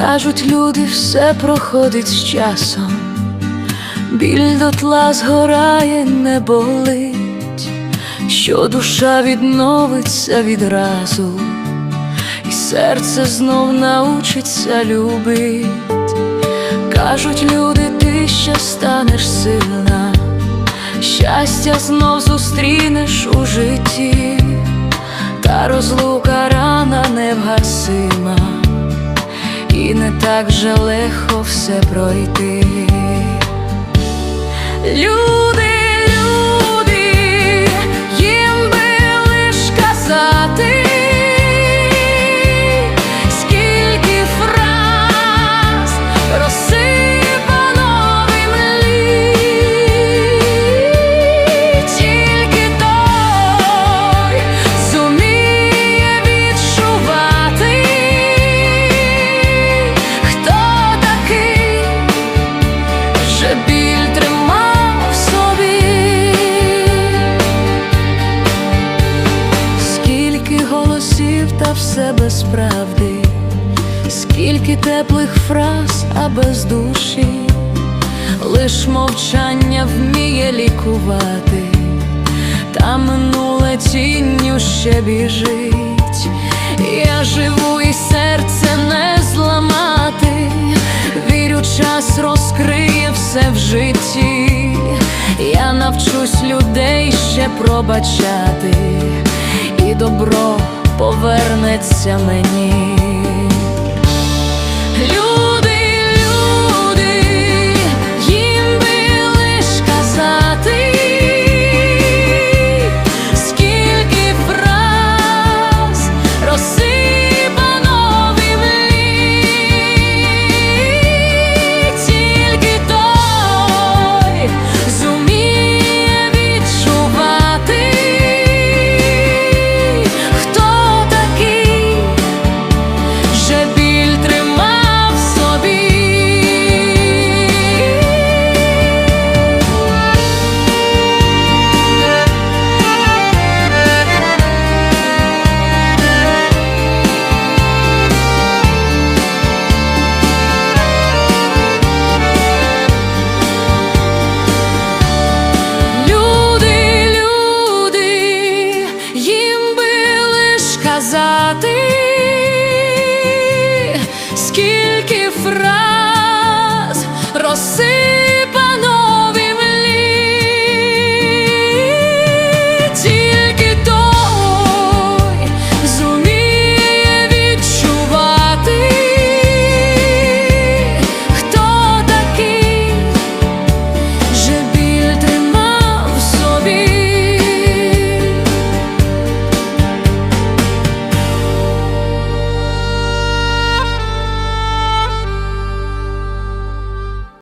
Кажуть, люди, все проходить з часом, біль дотла згорає, не болить, що душа відновиться відразу, і серце знов научиться любить. Кажуть, люди, ти ще станеш сильна, щастя знов зустрінеш у житті, та розлука рана невгасима, і не так же легко все пройти. Люди, та все без правди, скільки теплих фраз, а без душі, лиш мовчання вміє лікувати, та минуле тінню ще біжить. Я живу і серце не зламати, вірю, час розкриє все в житті. Я навчусь людей ще пробачати, і добро повернеться мені. Скільки фраз розсипано